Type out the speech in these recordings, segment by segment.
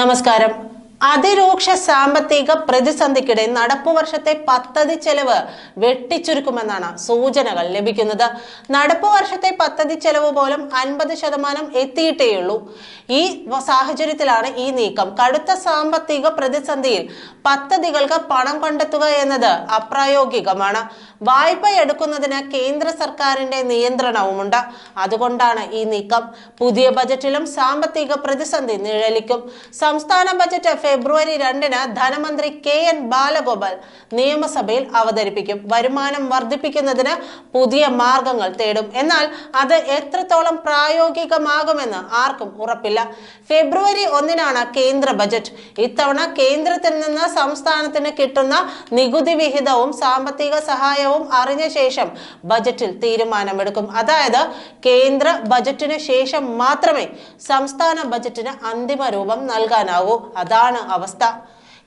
നമസ്കാരം. അതിരൂക്ഷ സാമ്പത്തിക പ്രതിസന്ധിക്കിടെ നടപ്പു വർഷത്തെ പദ്ധതി ചെലവ് വെട്ടിച്ചുരുക്കുമെന്നാണ് സൂചനകൾ ലഭിക്കുന്നത്. നടപ്പു വർഷത്തെ പദ്ധതി ചെലവ് പോലും അൻപത് ശതമാനം എത്തിയിട്ടേയുള്ളൂ ഈ സാഹചര്യത്തിലാണ് ഈ നീക്കം. കടുത്ത സാമ്പത്തിക പ്രതിസന്ധിയിൽ പദ്ധതികൾക്ക് പണം കണ്ടെത്തുക എന്നത് അപ്രായോഗികമാണ്. വായ്പ എടുക്കുന്നതിന് കേന്ദ്ര സർക്കാരിന്റെ നിയന്ത്രണവുമുണ്ട്. അതുകൊണ്ടാണ് ഈ നീക്കം. പുതിയ ബജറ്റിലും സാമ്പത്തിക പ്രതിസന്ധി നിഴലിക്കും. സംസ്ഥാന ബജറ്റ് ഫെബ്രുവരി രണ്ടിന് ധനമന്ത്രി കെ എൻ ബാലഗോപാൽ നിയമസഭയിൽ അവതരിപ്പിക്കും. വരുമാനം വർദ്ധിപ്പിക്കുന്നതിന് പുതിയ മാർഗങ്ങൾ തേടും. എന്നാൽ അത് എത്രത്തോളം പ്രായോഗികമാകുമെന്ന് ആർക്കും ഉറപ്പില്ല. ഫെബ്രുവരി ഒന്നിനാണ് കേന്ദ്ര ബജറ്റ്. ഇത്തവണ കേന്ദ്രത്തിൽ നിന്ന് സംസ്ഥാനത്തിന് കിട്ടുന്ന നികുതി വിഹിതവും സാമ്പത്തിക സഹായവും അറിഞ്ഞ ശേഷം ബജറ്റിൽ തീരുമാനമെടുക്കും. അതായത് കേന്ദ്ര ബജറ്റിന് ശേഷം മാത്രമേ സംസ്ഥാന ബജറ്റിന് അന്തിമ രൂപം നൽകാനാവൂ. അതാണ് അവസ്ഥ?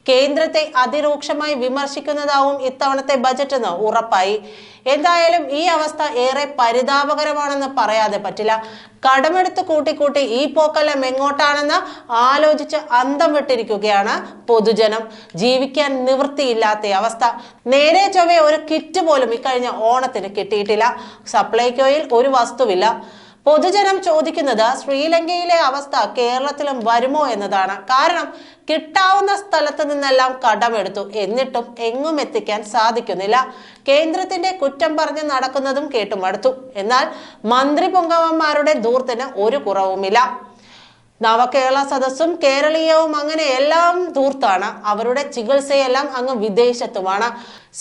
കേന്ദ്രത്തെ അതിരൂക്ഷമായി വിമർശിക്കുന്നതാവും ഇത്തവണത്തെ ബജറ്റ് എന്ന് ഉറപ്പായി. എന്തായാലും ഈ അവസ്ഥ ഏറെ പരിതാപകരമാണെന്ന് പറയാതെ പറ്റില്ല. കടമെടുത്ത് കൂട്ടിക്കൂട്ടി ഈ പോക്കെല്ലാം എങ്ങോട്ടാണെന്ന് ആലോചിച്ച് അന്തം വിട്ടിരിക്കുകയാണ് പൊതുജനം. ജീവിക്കാൻ നിവൃത്തിയില്ലാത്ത അവസ്ഥ. നേരെ ചൊവ്വെ ഒരു കിറ്റ് പോലും ഇക്കഴിഞ്ഞ ഓണത്തിന് കിട്ടിയിട്ടില്ല. സപ്ലൈകോയിൽ ഒരു വസ്തുവില്ല. പൊതുജനം ചോദിക്കുന്നത് ശ്രീലങ്കയിലെ അവസ്ഥ കേരളത്തിലും വരുമോ എന്നതാണ്. കാരണം കിട്ടാവുന്ന സ്ഥലത്ത് നിന്നെല്ലാം കടമെടുത്തു. എന്നിട്ടും എങ്ങും എത്തിക്കാൻ സാധിക്കുന്നില്ല. കേന്ദ്രത്തിന്റെ കുറ്റം പറഞ്ഞ് നടക്കുന്നതും കേട്ടുമടുത്തു എന്നാൽ മന്ത്രി പൊങ്കവന്മാരുടെ ദൂർത്തിന് ഒരു കുറവുമില്ല. നവകേരള സദസ്സും കേരളീയവും അങ്ങനെ എല്ലാം തൂർത്താണ്. അവരുടെ ചികിത്സയെല്ലാം അങ്ങ് വിദേശത്തുമാണ്.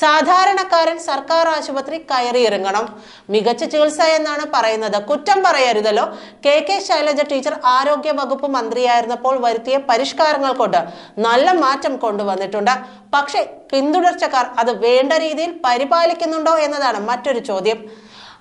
സാധാരണക്കാരൻ സർക്കാർ ആശുപത്രി കയറിയിറങ്ങണം. മികച്ച ചികിത്സ എന്നാണ് പറയുന്നത്. കുറ്റം പറയരുതല്ലോ. കെ കെ ശൈലജ ടീച്ചർ ആരോഗ്യ വകുപ്പ് മന്ത്രിയായിരുന്നപ്പോൾ വരുത്തിയ പരിഷ്കാരങ്ങൾ കൊണ്ട് നല്ല മാറ്റം കൊണ്ടുവന്നിട്ടുണ്ട്. പക്ഷേ പിന്തുടർച്ചക്കാർ അത് വേണ്ട രീതിയിൽ പരിപാലിക്കുന്നുണ്ടോ എന്നതാണ് മറ്റൊരു ചോദ്യം.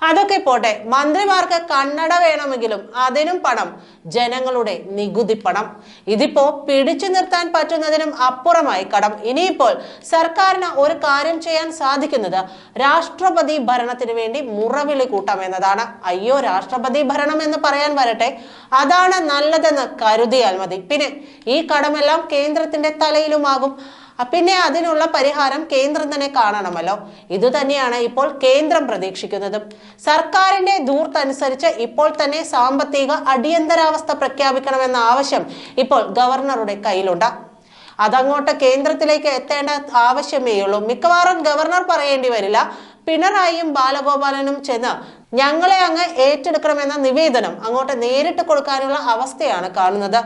അതൊക്കെ പോട്ടെ. മന്ത്രിമാർക്ക് കണ്ണട വേണമെങ്കിലും അതിനും പണം. ജനങ്ങളുടെ നികുതി പണം. ഇതിപ്പോ പിടിച്ചു നിർത്താൻ പറ്റുന്നതിനും അപ്പുറമായി കടം. ഇനിയിപ്പോൾ സർക്കാരിന് ഒരു കാര്യം ചെയ്യാൻ സാധിക്കുന്നത് രാഷ്ട്രപതി ഭരണത്തിന് വേണ്ടി മുറവിളി കൂട്ടാം എന്നതാണ്. അയ്യോ രാഷ്ട്രപതി ഭരണം എന്ന് പറയാൻ വരട്ടെ. അതാണ് നല്ലതെന്ന് കരുതിയാൽ മതി. പിന്നെ ഈ കടമെല്ലാം കേന്ദ്രത്തിന്റെ തലയിലുമാകും. പിന്നെ അതിനുള്ള പരിഹാരം കേന്ദ്രം തന്നെ കാണണമല്ലോ. ഇതുതന്നെയാണ് ഇപ്പോൾ കേന്ദ്രം പ്രതീക്ഷിക്കുന്നതും. സർക്കാരിന്റെ ദൂർത്തനുസരിച്ച് ഇപ്പോൾ തന്നെ സാമ്പത്തിക അടിയന്തരാവസ്ഥ പ്രഖ്യാപിക്കണമെന്ന ആവശ്യം ഇപ്പോൾ ഗവർണറുടെ കയ്യിലുണ്ട്. അതങ്ങോട്ട് കേന്ദ്രത്തിലേക്ക് എത്തേണ്ട ആവശ്യമേയുള്ളൂ മിക്കവാറും ഗവർണർ പറയേണ്ടി വരില്ല. പിണറായിയും ബാലഗോപാലനും ചെന്ന് ഞങ്ങളെ അങ്ങ് ഏറ്റെടുക്കണമെന്ന നിവേദനം അങ്ങോട്ട് നേരിട്ട് കൊടുക്കാനുള്ള അവസ്ഥയാണ് കാണുന്നത്.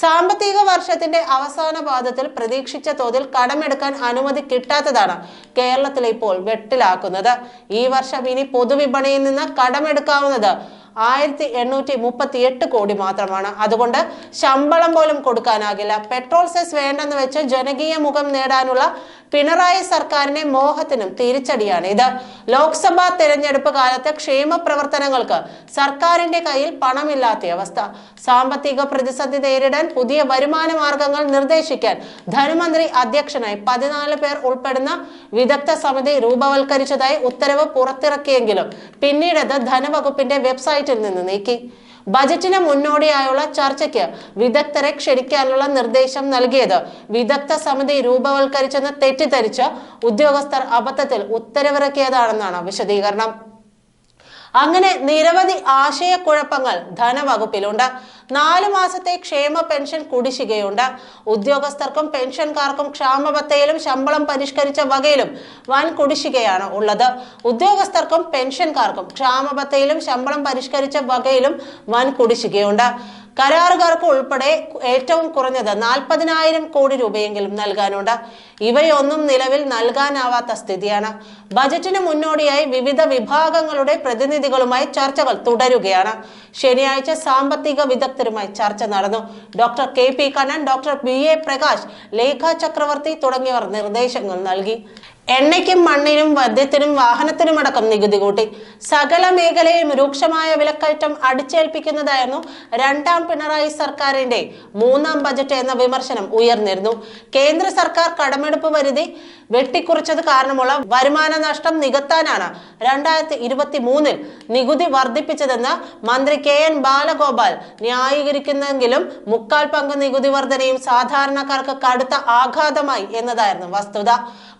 സാമ്പത്തിക വർഷത്തിന്റെ അവസാന പാദത്തിൽ പ്രതീക്ഷിച്ച തോതിൽ കടമെടുക്കാൻ അനുമതി കിട്ടാത്തതാണ് കേരളത്തിലെ ഇപ്പോൾ വെട്ടിലാക്കുന്നത്. ഈ വർഷം ഇനി പൊതുവിപണിയിൽ നിന്ന് കടമെടുക്കാവുന്നത് ആയിരത്തി എണ്ണൂറ്റി മുപ്പത്തി എട്ട് കോടി മാത്രമാണ്. അതുകൊണ്ട് ശമ്പളം പോലും കൊടുക്കാനാകില്ല. പെട്രോൾ സെസ് വേണ്ടെന്ന് വെച്ച് ജനകീയ മുഖം നേടാനുള്ള പിണറായി സർക്കാരിനെ മോഹത്തിനും തിരിച്ചടിയാണ്. ഇത് ലോക്സഭാ തെരഞ്ഞെടുപ്പ് കാലത്ത് ക്ഷേമ പ്രവർത്തനങ്ങൾക്ക് സർക്കാരിന്റെ കയ്യിൽ പണമില്ലാത്ത അവസ്ഥ. സാമ്പത്തിക പ്രതിസന്ധി നേരിടാൻ പുതിയ വരുമാന മാർഗങ്ങൾ നിർദ്ദേശിക്കാൻ ധനമന്ത്രി അധ്യക്ഷനായി പതിനാല് പേർ ഉൾപ്പെടുന്ന വിദഗ്ധ സമിതി രൂപവൽക്കരിച്ചതായി ഉത്തരവ് പുറത്തിറക്കിയെങ്കിലും പിന്നീടത് ധനവകുപ്പിന്റെ വെബ്സൈറ്റിൽ നിന്ന് നീക്കി. ബജറ്റിന് മുന്നോടിയായുള്ള ചർച്ചയ്ക്ക് വിദഗ്ധരെ ക്ഷണിക്കാനുള്ള നിർദ്ദേശം നൽകിയത്. വിദഗ്ധ സമിതി രൂപവൽക്കരിച്ചെന്ന് തെറ്റിദ്ധരിച്ച് ഉദ്യോഗസ്ഥർ അബദ്ധത്തിൽ ഉത്തരവിറക്കിയതാണെന്നാണ് വിശദീകരണം. അങ്ങനെ നിരവധി ആശയക്കുഴപ്പങ്ങൾ ധനവകുപ്പിലുണ്ട്. നാലു മാസത്തെ ക്ഷേമ പെൻഷൻ കുടിശ്ശികയുണ്ട്. ഉദ്യോഗസ്ഥർക്കും പെൻഷൻകാർക്കും ക്ഷാമബത്തയിലും ശമ്പളം പരിഷ്കരിച്ച വകയിലും വൻ കുടിശ്ശികയാണ് ഉള്ളത്. ഉദ്യോഗസ്ഥർക്കും പെൻഷൻകാർക്കും ക്ഷാമബത്തയിലും ശമ്പളം പരിഷ്കരിച്ച വകയിലും വൻ കുടിശ്ശികയുണ്ട്. കരാറുകാർക്ക് ഉൾപ്പെടെ ഏറ്റവും കുറഞ്ഞത് നാൽപ്പതിനായിരം കോടി രൂപയെങ്കിലും നൽകാനുണ്ട്. ഇവയൊന്നും നിലവിൽ നൽകാനാവാത്ത സ്ഥിതിയാണ്. ബജറ്റിന് മുന്നോടിയായി വിവിധ വിഭാഗങ്ങളുടെ പ്രതിനിധികളുമായി ചർച്ചകൾ തുടരുകയാണ്. ശനിയാഴ്ച സാമ്പത്തിക വിദഗ്ധരുമായി ചർച്ച നടന്നു. Doctor K P Kannan doctor B A Prakash Lekha Chakravarthy തുടങ്ങിയവർ നിർദ്ദേശങ്ങൾ നൽകി. എണ്ണയ്ക്കും മണ്ണിനും വദ്യത്തിനും വാഹനത്തിനുമടക്കം നികുതി കൂട്ടി. സകല മേഖലയും രൂക്ഷമായ വിലക്കയറ്റം അടിച്ചേൽപ്പിക്കുന്നതായിരുന്നു രണ്ടാം പിണറായി സർക്കാരിന്റെ മൂന്നാം ബജറ്റ് എന്ന വിമർശനം ഉയർന്നിരുന്നു. കേന്ദ്ര സർക്കാർ കടമെടുപ്പ് പരിധി വെട്ടിക്കുറിച്ചത് കാരണമുള്ള വരുമാന നഷ്ടം നികത്താനാണ് രണ്ടായിരത്തി ഇരുപത്തി മൂന്നിൽ നികുതി വർദ്ധിപ്പിച്ചതെന്ന് മന്ത്രി കെ എൻ ബാലഗോപാൽ ന്യായീകരിക്കുന്നെങ്കിലും മുക്കാൽ പങ്ക് നികുതി വർധനയും സാധാരണക്കാർക്ക് കടുത്ത ആഘാതമായി എന്നതായിരുന്നു വസ്തുത.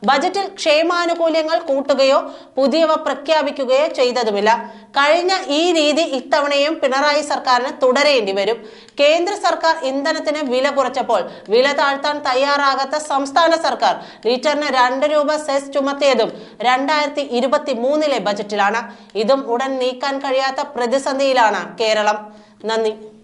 ബജറ്റിൽ ക്ഷേമാനുകൂല്യങ്ങൾ കൂട്ടുകയോ പുതിയവ പ്രഖ്യാപിക്കുകയോ ചെയ്തതുമില്ല. കഴിഞ്ഞ ഈ രീതി ഇത്തവണയും പിണറായി സർക്കാരിന് തുടരേണ്ടി വരും. കേന്ദ്ര സർക്കാർ ഇന്ധനത്തിന് വില കുറച്ചപ്പോൾ വില താഴ്ത്താൻ തയ്യാറാകാത്ത സംസ്ഥാന സർക്കാർ ലിറ്ററിന് രണ്ട് രൂപ സെസ് ചുമത്തിയതും രണ്ടായിരത്തി ഇരുപത്തി മൂന്നിലെ ബജറ്റിലാണ്. ഇതും ഉടൻ നീക്കാൻ കഴിയാത്ത പ്രതിസന്ധിയിലാണ് കേരളം. നന്ദി.